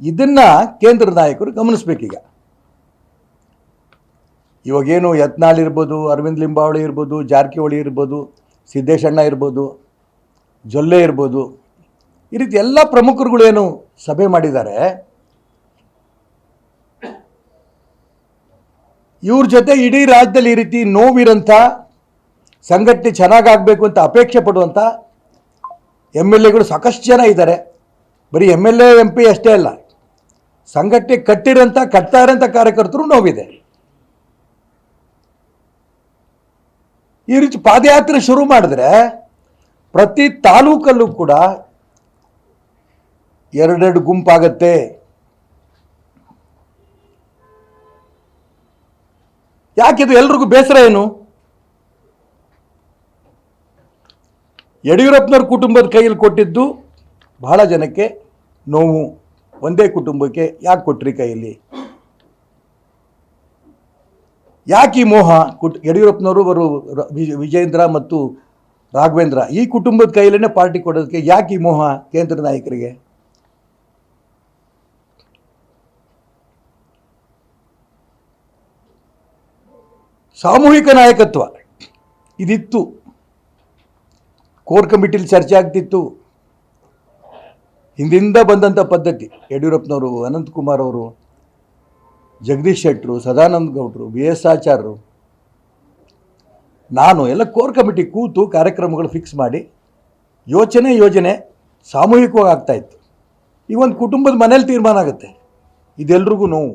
ಇದನ್ನ ಕೇಂದ್ರ ನಾಯಕರು ಗಮನಿಸ್ಬೇಕೀಗ ಇವಾಗೇನು ಯತ್ನಾಳ್ ಇರ್ಬೋದು, ಅರವಿಂದ್ ಲಿಂಬಾವಳಿ ಇರ್ಬೋದು, ಜಾರಕಿಹೊಳಿ ಇರ್ಬೋದು, ಸಿದ್ದೇಶಣ್ಣ ಇರ್ಬೋದು, ಜೊಲ್ಲೆ ಇರ್ಬೋದು, ಈ ರೀತಿ ಎಲ್ಲ ಪ್ರಮುಖರುಗಳೇನು ಸಭೆ ಮಾಡಿದ್ದಾರೆ, ಇವ್ರ ಜೊತೆ ಇಡೀ ರಾಜ್ಯದಲ್ಲಿ ಈ ರೀತಿ ನೋವಿರಂಥ, ಸಂಘಟನೆ ಚೆನ್ನಾಗಾಗಬೇಕು ಅಂತ ಅಪೇಕ್ಷೆ ಪಡುವಂಥ ಎಂ ಎಲ್ ಎಗಳು ಸಾಕಷ್ಟು ಜನ ಇದ್ದಾರೆ. ಬರೀ M L A, M P ಅಷ್ಟೇ ಅಲ್ಲ ಸಂಘಟನೆ ಕಟ್ಟಿರೋಂಥ ಕಟ್ತಾ ಕಾರ್ಯಕರ್ತರು ನೋವಿದೆ. ಈ ರೀತಿ ಪಾದಯಾತ್ರೆ ಶುರು ಮಾಡಿದ್ರೆ ಪ್ರತಿ ತಾಲೂಕಲ್ಲೂ ಕೂಡ ಎರಡೆರಡು ಗುಂಪಾಗತ್ತೆ. ಯಾಕಿದು ಎಲ್ರಿಗೂ ಬೇಸರ ಏನು? ಯಡಿಯೂರಪ್ಪನವ್ರ ಕುಟುಂಬದ ಕೈಯಲ್ಲಿ ಕೊಟ್ಟಿದ್ದು ಬಹಳ ಜನಕ್ಕೆ ನೋವು. ಒಂದೇ ಕುಟುಂಬಕ್ಕೆ ಯಾಕೆ ಕೊಟ್ರಿ ಕೈಯಲ್ಲಿ? ಯಾಕೆ ಈ ಮೋಹ? ಕುಟ್, ಯಡಿಯೂರಪ್ಪನವರು ಅವರು ವಿಜೇಂದ್ರ ಮತ್ತು ರಾಘವೇಂದ್ರ, ಈ ಕುಟುಂಬದ ಕೈಯಲ್ಲೇ ಪಾರ್ಟಿ ಕೊಡೋದಕ್ಕೆ ಯಾಕೆ ಈ ಮೋಹ ಕೇಂದ್ರ ನಾಯಕರಿಗೆ? ಸಾಮೂಹಿಕ ನಾಯಕತ್ವ. ಇದಿತ್ತು. ಕೋರ್ ಕಮಿಟಿಲಿ ಚರ್ಚೆ ಆಗ್ತಿತ್ತು. ಹಿಂದಿಂದ ಬಂದಂಥ ಪದ್ಧತಿ. ಯಡಿಯೂರಪ್ಪನವರು, ಅನಂತಕುಮಾರ್ ಅವರು, ಜಗದೀಶ್ ಶೆಟ್ಟರು, ಸದಾನಂದ ಗೌಡರು, ಬಿ ಎಸ್ ಆಚಾರ್ಯರು. ನಾನು ಎಲ್ಲ ಕೋರ್ ಕಮಿಟಿ ಕೂತು ಕಾರ್ಯಕ್ರಮಗಳು ಫಿಕ್ಸ್ ಮಾಡಿ, ಯೋಚನೆ ಯೋಜನೆ ಸಾಮೂಹಿಕವಾಗಿ ಆಗ್ತಾಯಿತ್ತು ಈ ಒಂದು ಕುಟುಂಬದ ಮನೇಲಿ ತೀರ್ಮಾನ ಆಗುತ್ತೆ. ಇದೆಲ್ರಿಗೂ ನೋವು.